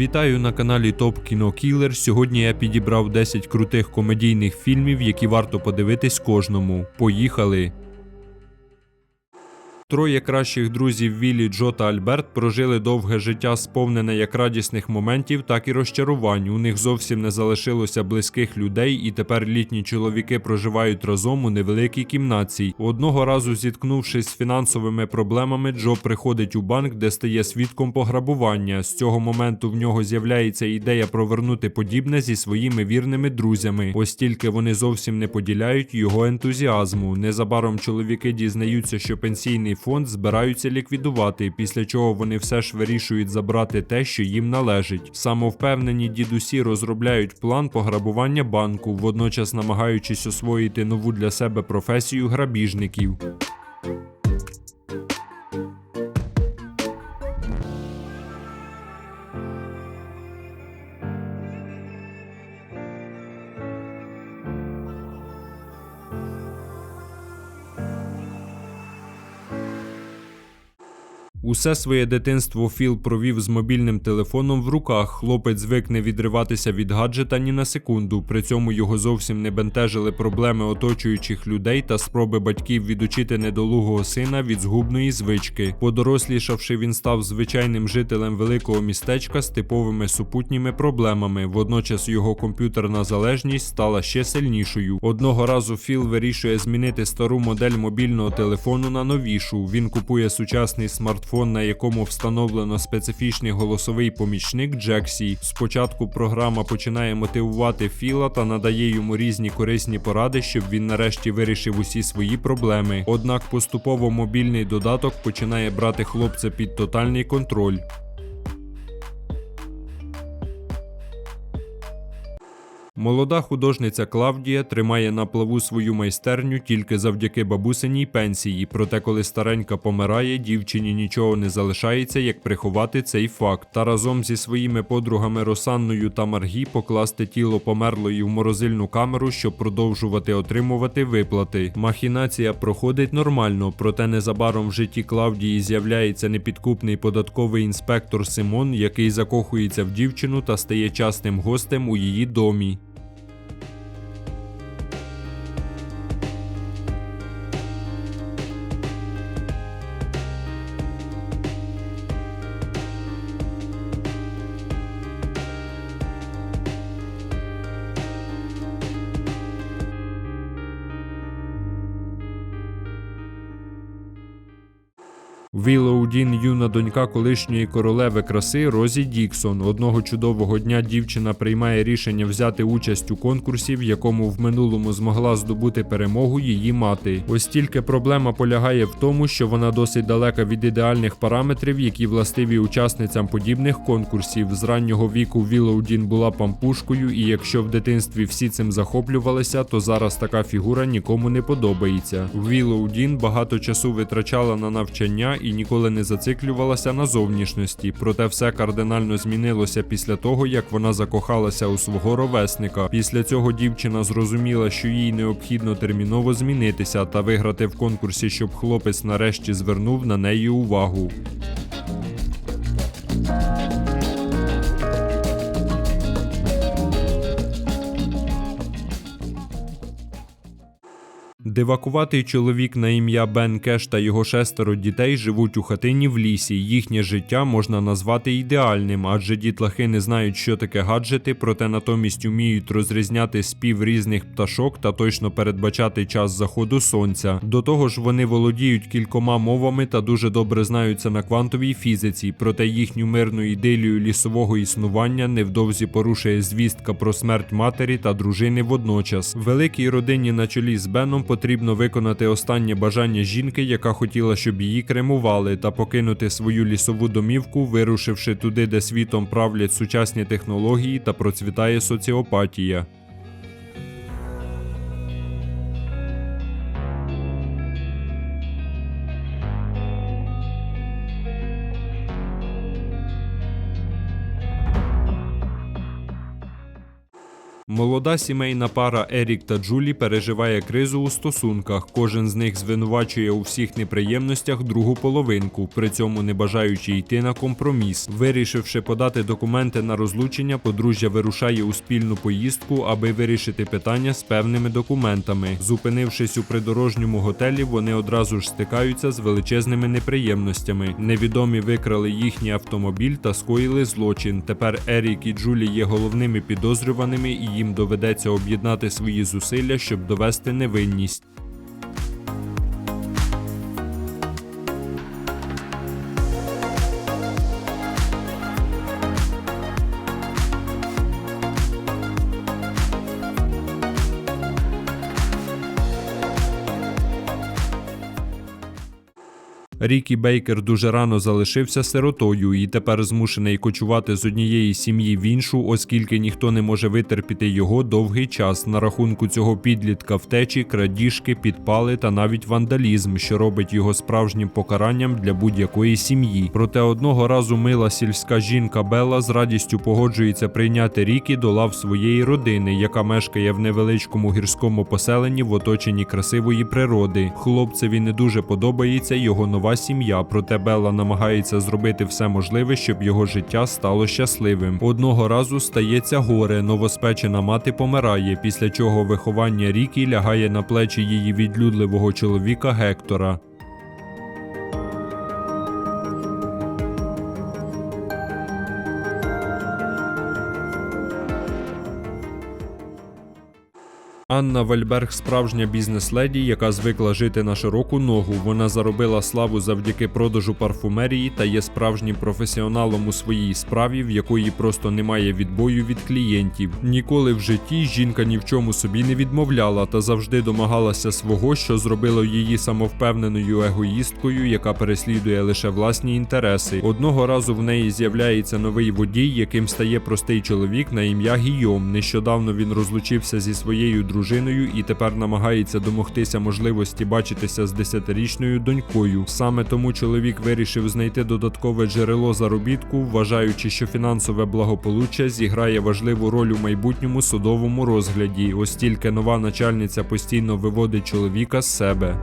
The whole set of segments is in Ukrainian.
Вітаю на каналі Топ Кіно Кілер. Сьогодні я підібрав 10 крутих комедійних фільмів, які варто подивитись кожному. Поїхали! Троє кращих друзів Віллі, Джо та Альберт прожили довге життя, сповнене як радісних моментів, так і розчарувань. У них зовсім не залишилося близьких людей, і тепер літні чоловіки проживають разом у невеликій кімнаті. Одного разу, зіткнувшись з фінансовими проблемами, Джо приходить у банк, де стає свідком пограбування. З цього моменту в нього з'являється ідея провернути подібне зі своїми вірними друзями, ось тільки вони зовсім не поділяють його ентузіазму. Незабаром чоловіки дізнаються, що пенсійний фонд збираються ліквідувати, після чого вони все ж вирішують забрати те, що їм належить. Самовпевнені дідусі розробляють план пограбування банку, водночас намагаючись освоїти нову для себе професію грабіжників. Усе своє дитинство Філ провів з мобільним телефоном в руках. Хлопець звик не відриватися від гаджета ні на секунду. При цьому його зовсім не бентежили проблеми оточуючих людей та спроби батьків відучити недолугого сина від згубної звички. Подорослішавши, він став звичайним жителем великого містечка з типовими супутніми проблемами. Водночас його комп'ютерна залежність стала ще сильнішою. Одного разу Філ вирішує змінити стару модель мобільного телефону на новішу. Він купує сучасний смартфон, на якому встановлено специфічний голосовий помічник Джексі. Спочатку програма починає мотивувати Філа та надає йому різні корисні поради, щоб він нарешті вирішив усі свої проблеми. Однак поступово мобільний додаток починає брати хлопця під тотальний контроль. Молода художниця Клавдія тримає на плаву свою майстерню тільки завдяки бабусиній пенсії. Проте, коли старенька помирає, дівчині нічого не залишається, як приховати цей факт. Та разом зі своїми подругами Росанною та Маргі покласти тіло померлої в морозильну камеру, щоб продовжувати отримувати виплати. Махінація проходить нормально, проте незабаром в житті Клавдії з'являється непідкупний податковий інспектор Симон, який закохується в дівчину та стає частим гостем у її домі. Вілоу Дін юна донька колишньої королеви краси Розі Діксон. Одного чудового дня дівчина приймає рішення взяти участь у конкурсі, в якому в минулому змогла здобути перемогу її мати. Ось тільки проблема полягає в тому, що вона досить далека від ідеальних параметрів, які властиві учасницям подібних конкурсів. З раннього віку Вілоу Дін була пампушкою, і якщо в дитинстві всі цим захоплювалися, то зараз така фігура нікому не подобається. Вілоу Дін багато часу витрачала на навчання і ніколи не зациклювалася на зовнішності. Проте все кардинально змінилося після того, як вона закохалася у свого ровесника. Після цього дівчина зрозуміла, що їй необхідно терміново змінитися та виграти в конкурсі, щоб хлопець нарешті звернув на неї увагу. Дивакуватий чоловік на ім'я Бен Кеш та його шестеро дітей живуть у хатині в лісі. Їхнє життя можна назвати ідеальним, адже дітлахи не знають, що таке гаджети, проте натомість уміють розрізняти спів різних пташок та точно передбачати час заходу сонця. До того ж, вони володіють кількома мовами та дуже добре знаються на квантовій фізиці, проте їхню мирну ідилію лісового існування невдовзі порушує звістка про смерть матері та дружини водночас. Великій родині на чолі з Беном потрібно виконати останнє бажання жінки, яка хотіла, щоб її кремували, та покинути свою лісову домівку, вирушивши туди, де світом правлять сучасні технології та процвітає соціопатія. Молода сімейна пара Ерік та Джулі переживає кризу у стосунках. Кожен з них звинувачує у всіх неприємностях другу половинку, при цьому не бажаючи йти на компроміс. Вирішивши подати документи на розлучення, подружжя вирушає у спільну поїздку, аби вирішити питання з певними документами. Зупинившись у придорожньому готелі, вони одразу ж стикаються з величезними неприємностями. Невідомі викрали їхній автомобіль та скоїли злочин. Тепер Ерік і Джулі є головними підозрюваними, і їм доведеться об'єднати свої зусилля, щоб довести невинність. Рікі Бейкер дуже рано залишився сиротою і тепер змушений кочувати з однієї сім'ї в іншу, оскільки ніхто не може витерпіти його довгий час. На рахунку цього підлітка втечі, крадіжки, підпали та навіть вандалізм, що робить його справжнім покаранням для будь-якої сім'ї. Проте одного разу мила сільська жінка Белла з радістю погоджується прийняти Рікі до лав своєї родини, яка мешкає в невеличкому гірському поселенні в оточенні красивої природи. Хлопцеві не дуже подобається його нова сім'я, проте Белла намагається зробити все можливе, щоб його життя стало щасливим. Одного разу стається горе, новоспечена мати помирає, після чого виховання Рікі лягає на плечі її відлюдливого чоловіка Гектора. Анна Вальберг справжня бізнес-леді, яка звикла жити на широку ногу. Вона заробила славу завдяки продажу парфумерії та є справжнім професіоналом у своїй справі, в якої просто немає відбою від клієнтів. Ніколи в житті жінка ні в чому собі не відмовляла та завжди домагалася свого, що зробило її самовпевненою егоїсткою, яка переслідує лише власні інтереси. Одного разу в неї з'являється новий водій, яким стає простий чоловік на ім'я Гійом. Нещодавно він розлучився зі своєю дружиною дружиною і тепер намагається домогтися можливості бачитися з десятирічною донькою. Саме тому чоловік вирішив знайти додаткове джерело заробітку, вважаючи, що фінансове благополуччя зіграє важливу роль у майбутньому судовому розгляді, ось тільки нова начальниця постійно виводить чоловіка з себе.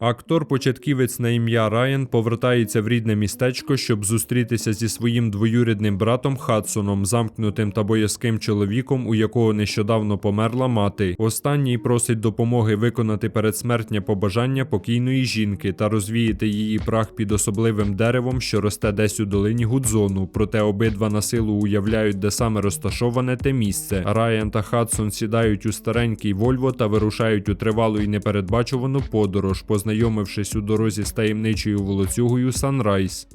Актор-початківець на ім'я Райан повертається в рідне містечко, щоб зустрітися зі своїм двоюрідним братом Хадсоном, замкнутим та боязким чоловіком, у якого нещодавно померла мати. Останній просить допомоги виконати передсмертне побажання покійної жінки та розвіяти її прах під особливим деревом, що росте десь у долині Гудзону. Проте обидва на силу уявляють, де саме розташоване те місце. Райан та Хадсон сідають у старенький Вольво та вирушають у тривалу і непередбачувану подорож, познайомившись у дорозі з таємничою волоцюгою Санрайз.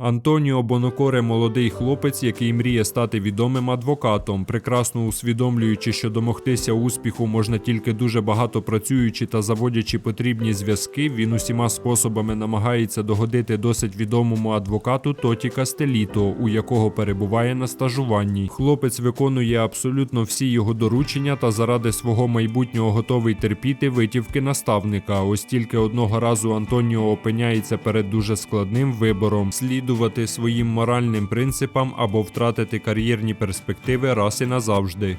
Антоніо Бонокоре молодий хлопець, який мріє стати відомим адвокатом, прекрасно усвідомлюючи, що домогтися успіху можна тільки дуже багато працюючи та заводячи потрібні зв'язки, він усіма способами намагається догодити досить відомому адвокату Тоті Кастеліто, у якого перебуває на стажуванні. Хлопець виконує абсолютно всі його доручення та заради свого майбутнього готовий терпіти витівки наставника. Ось тільки одного разу Антоніо опиняється перед дуже складним вибором слідувати своїм моральним принципам або втратити кар'єрні перспективи раз і назавжди.